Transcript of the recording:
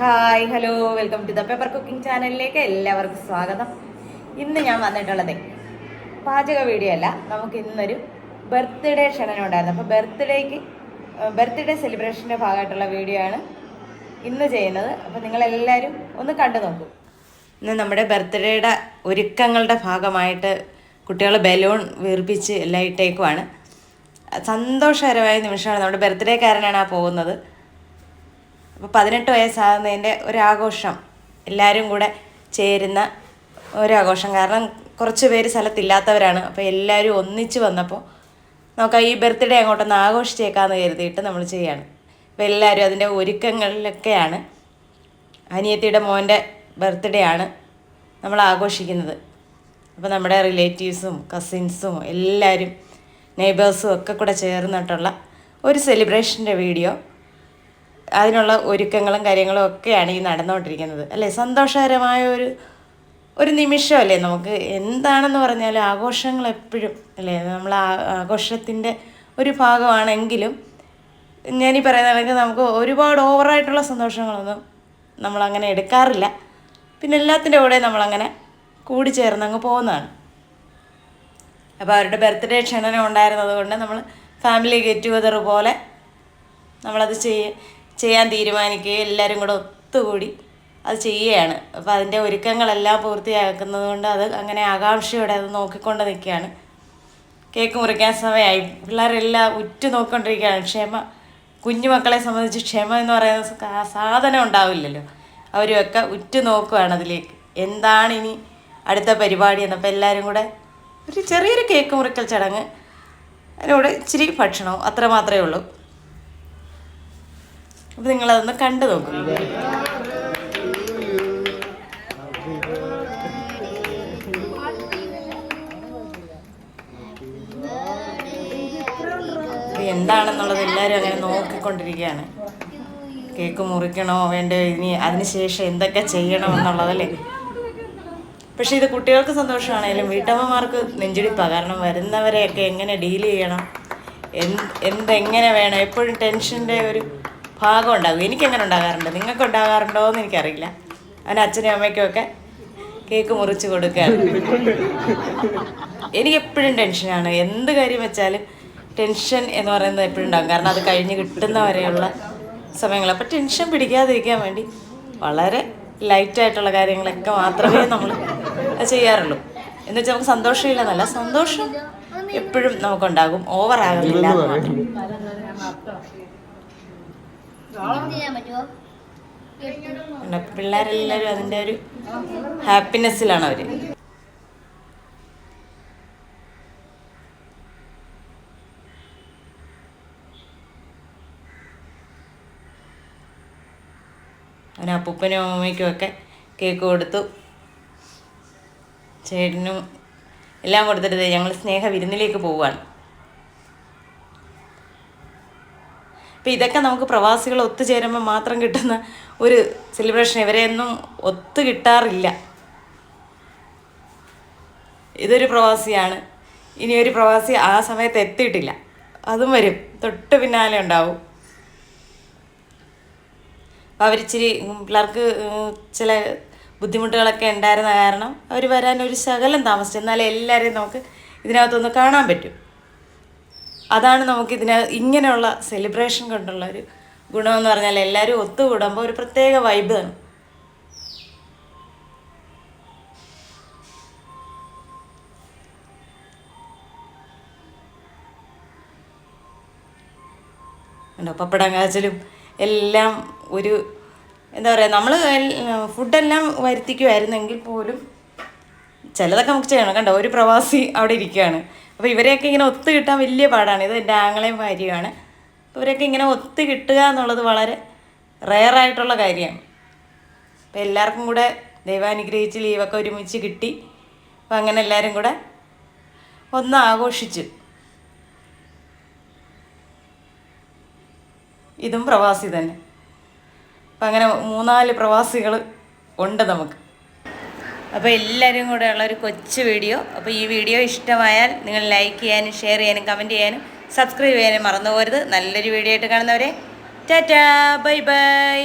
Hi hello welcome to the paper cooking ചാനലിലേക്ക് എല്ലാവർക്കും സ്വാഗതം. ഇന്ന് ഞാൻ വന്നിട്ടുള്ളത് പാചക വീഡിയോ അല്ല നമുക്ക് ഇന്നൊരു ബർത്ത്ഡേ ക്ഷണം ഉണ്ടായിരുന്നു. അപ്പോൾ ബർത്ത്ഡേക്ക് ബർത്ത്ഡേ സെലിബ്രേഷന്റെ ഭാഗമായിട്ടുള്ള വീഡിയോ ആണ് ഇന്ന് ചെയ്യുന്നത്. അപ്പോൾ നിങ്ങളെല്ലാവരും ഒന്ന് കണ്ടു നോക്കൂ. ഇന്ന് നമ്മുടെ ബർത്ത്ഡേയുടെ ഒരുക്കങ്ങളുടെ ഭാഗമായിട്ട് കുട്ടികൾ ബലൂൺ വീർപ്പിച്ച് എല്ലാം ഇട്ടേക്കുവാണ്. സന്തോഷകരമായ നിമിഷമാണ് നമ്മുടെ ബർത്ത്ഡേക്കാരനാണ് ആ പോകുന്നത്. അപ്പോൾ പതിനെട്ട് വയസ്സാകുന്നതിന്റെ ഒരാഘോഷം എല്ലാവരും കൂടെ ചേരുന്ന ഒരാഘോഷം. കാരണം കുറച്ച് പേര് സ്ഥലത്തില്ലാത്തവരാണ്. അപ്പോൾ എല്ലാവരും ഒന്നിച്ച് വന്നപ്പോൾ നമുക്ക് ഈ ബർത്ത്ഡേ അങ്ങോട്ടൊന്ന് ആഘോഷിച്ചേക്കാമെന്ന് കരുതിയിട്ട് നമ്മൾ ചെയ്യാണ്. അപ്പോൾ എല്ലാവരും അതിന്റെ ഒരുക്കങ്ങളിലൊക്കെയാണ്. അനിയത്തിയുടെ മോന്റെ ബർത്ത്ഡേ ആണ് നമ്മൾ ആഘോഷിക്കുന്നത്. അപ്പോൾ നമ്മുടെ റിലേറ്റീവ്സും കസിൻസും എല്ലാവരും നെയ്ബേഴ്സും ഒക്കെ കൂടെ ചേർന്നിട്ടുള്ള ഒരു സെലിബ്രേഷന്റെ വീഡിയോ അതിനുള്ള ഒരുക്കങ്ങളും കാര്യങ്ങളും ഒക്കെയാണ് ഈ നടന്നുകൊണ്ടിരിക്കുന്നത്. അല്ലേ? സന്തോഷകരമായ ഒരു ഒരു നിമിഷമല്ലേ നമുക്ക്? എന്താണെന്ന് പറഞ്ഞാലും ആഘോഷങ്ങൾ എപ്പോഴും അല്ലേ? നമ്മൾ ആഘോഷത്തിന്റെ ഒരു ഭാഗമാണെങ്കിലും ഞാനീ പറയുന്ന കണക്ക് നമുക്ക് ഒരുപാട് ഓവറായിട്ടുള്ള സന്തോഷങ്ങളൊന്നും നമ്മളങ്ങനെ എടുക്കാറില്ല. പിന്നെ എല്ലാത്തിന്റെ കൂടെ നമ്മളങ്ങനെ കൂടി ചേർന്ന് അങ്ങ് പോകുന്നതാണ്. അപ്പോൾ അവരുടെ ബർത്ത്ഡേ ക്ഷണനം ഉണ്ടായിരുന്നത് കൊണ്ട് നമ്മൾ ഫാമിലി ഗെറ്റ് ടുഗദർ പോലെ നമ്മളത് ചെയ്യ ചെയ്യാൻ തീരുമാനിക്കുകയും എല്ലാവരും കൂടെ ഒത്തുകൂടി അത് ചെയ്യുകയാണ്. അപ്പോൾ അതിന്റെ ഒരുക്കങ്ങളെല്ലാം പൂർത്തിയാക്കുന്നത് കൊണ്ട് അത് അങ്ങനെ ആകാംക്ഷയോടെ അത് നോക്കിക്കൊണ്ട് നിൽക്കുകയാണ്. കേക്ക് മുറിക്കാൻ സമയമായി. പിള്ളേരെല്ലാം ഉറ്റു നോക്കിക്കൊണ്ടിരിക്കുകയാണ്. ക്ഷമ കുഞ്ഞുമക്കളെ സംബന്ധിച്ച് ക്ഷമ എന്ന് പറയുന്ന സാധനം ഉണ്ടാവില്ലല്ലോ. അവരുമൊക്കെ ഉറ്റു നോക്കുകയാണ് അതിലേക്ക്. എന്താണ് ഇനി അടുത്ത പരിപാടി എന്നപ്പോൾ എല്ലാവരും കൂടെ ഒരു ചെറിയൊരു കേക്ക് മുറിക്കൽ ചടങ്ങ്. അതിനോട് ഇച്ചിരി ഭക്ഷണവും അത്ര മാത്രമേ ഉള്ളൂ. അപ്പോൾ നിങ്ങളതൊന്ന് കണ്ടു നോക്കൂ. എന്താണെന്നുള്ളത് എല്ലാവരും അങ്ങനെ നോക്കിക്കൊണ്ടിരിക്കുകയാണ്. കേക്ക് മുറിക്കണോ വേണ്ട ഇനി അതിനുശേഷം എന്തൊക്കെ ചെയ്യണം എന്നുള്ളതല്ലേ പക്ഷെ ഇത് കുട്ടികൾക്ക് സന്തോഷമാണെങ്കിലും വീട്ടമ്മമാർക്ക് നെഞ്ചിടിപ്പാ. കാരണം വരുന്നവരെയൊക്കെ എങ്ങനെ ഡീൽ ചെയ്യണം? എന്ത് എന്തെങ്ങനെ വേണം? എപ്പോഴും ടെൻഷന്റെ ഒരു ഭാഗം ഉണ്ടാകും. എനിക്കെങ്ങനെ ഉണ്ടാകാറുണ്ട്? നിങ്ങൾക്ക് ഉണ്ടാകാറുണ്ടോ എന്ന് എനിക്കറിയില്ല. അവന്റെ അച്ഛനും അമ്മയ്ക്കും ഒക്കെ കേക്ക് മുറിച്ച് കൊടുക്കുകയാണ് എനിക്ക് എപ്പോഴും ടെൻഷനാണ് എന്ത് കാര്യം വെച്ചാലും ടെൻഷൻ എന്ന് പറയുന്നത് എപ്പോഴും ഉണ്ടാകും. കാരണം അത് കഴിഞ്ഞ് കിട്ടുന്ന വരെയുള്ള സമയങ്ങൾ അപ്പോൾ ടെൻഷൻ പിടിക്കാതിരിക്കാൻ വേണ്ടി വളരെ ലൈറ്റായിട്ടുള്ള കാര്യങ്ങളൊക്കെ മാത്രമേ നമ്മൾ ചെയ്യാറുള്ളൂ. എന്ന് വെച്ചാൽ നമുക്ക് സന്തോഷമില്ലെന്നല്ല സന്തോഷം എപ്പോഴും നമുക്കുണ്ടാകും. ഓവർ ആകുന്നില്ല എന്ന് മാത്രം ചെയ്യാൻ പറ്റുമോ ഉണ്ട്. പിള്ളേരെല്ലാവരും അതിന്റെ ഒരു ഹാപ്പിനെസ്സിലാണ് അവർ അവന് അപ്പൂപ്പനും അമ്മയ്ക്കും ഒക്കെ കേക്ക് കൊടുത്തു. ചേട്ടനും എല്ലാം കൊടുത്തിട്ട് ഞങ്ങൾ സ്നേഹ വിരുന്നിലേക്ക് പോവുകയാണ്. അപ്പം ഇതൊക്കെ നമുക്ക് പ്രവാസികൾ ഒത്തുചേരുമ്പോൾ മാത്രം കിട്ടുന്ന ഒരു സെലിബ്രേഷൻ ഇവരെയൊന്നും ഒത്തു കിട്ടാറില്ല. ഇതൊരു പ്രവാസിയാണ്. ഇനി ഒരു പ്രവാസി ആ സമയത്ത് എത്തിയിട്ടില്ല. അതും വരും. തൊട്ട് പിന്നാലെ ഉണ്ടാവും. അപ്പോൾ അവരിച്ചിരി പിള്ളേർക്ക് ചില ബുദ്ധിമുട്ടുകളൊക്കെ ഉണ്ടായിരുന്ന കാരണം അവർ വരാൻ ഒരു ശകലം താമസിച്ചു. എന്നാലേ എല്ലാവരെയും നമുക്ക് ഇതിനകത്തൊന്ന് കാണാൻ പറ്റും. അതാണ് നമുക്ക് ഇതിനെ ഇങ്ങനെയുള്ള സെലിബ്രേഷൻ കൊണ്ടുള്ള ഒരു ഗുണമെന്ന് പറഞ്ഞാൽ എല്ലാവരും ഒത്തുകൂടുമ്പോൾ ഒരു പ്രത്യേക വൈബ് ഉണ്ടോ പപ്പടം എല്ലാം ഒരു എന്താ പറയുക നമ്മൾ ഫുഡെല്ലാം വരുത്തിക്കുമായിരുന്നെങ്കിൽ പോലും ചിലതൊക്കെ നമുക്ക് ചെയ്യണം. കണ്ടോ? ഒരു പ്രവാസി അവിടെ ഇരിക്കുകയാണ് അപ്പോൾ ഇവരെയൊക്കെ ഇങ്ങനെ ഒത്തു കിട്ടാൻ വലിയ പാടാണ്. ഇത് എന്റെ ആങ്ങളെയും ഭാര്യയുമാണ്. ഇവരൊക്കെ ഇങ്ങനെ ഒത്തു കിട്ടുക എന്നുള്ളത് വളരെ റെയറായിട്ടുള്ള കാര്യമാണ്. അപ്പോൾ എല്ലാവർക്കും കൂടെ ദൈവാനുഗ്രഹിച്ച് ലീവൊക്കെ ഒരുമിച്ച് കിട്ടി. അപ്പോൾ അങ്ങനെ എല്ലാവരും കൂടെ ഒന്ന് ആഘോഷിച്ചു. ഇതും പ്രവാസി തന്നെ. അപ്പം അങ്ങനെ മൂന്നാൽ പ്രവാസികൾ ഉണ്ട് നമുക്ക്. അപ്പോൾ എല്ലാവരും കൂടെ ഉള്ള ഒരു കൊച്ചു വീഡിയോ. അപ്പോൾ ഈ വീഡിയോ ഇഷ്ടമായാൽ നിങ്ങൾ ലൈക്ക് ചെയ്യാനും ഷെയർ ചെയ്യാനും കമന്റ് ചെയ്യാനും സബ്സ്ക്രൈബ് ചെയ്യാനും മറന്നു പോരുത് നല്ലൊരു വീഡിയോ ആയിട്ട് കാണുന്നവരെ ടാറ്റാ ബൈ ബൈ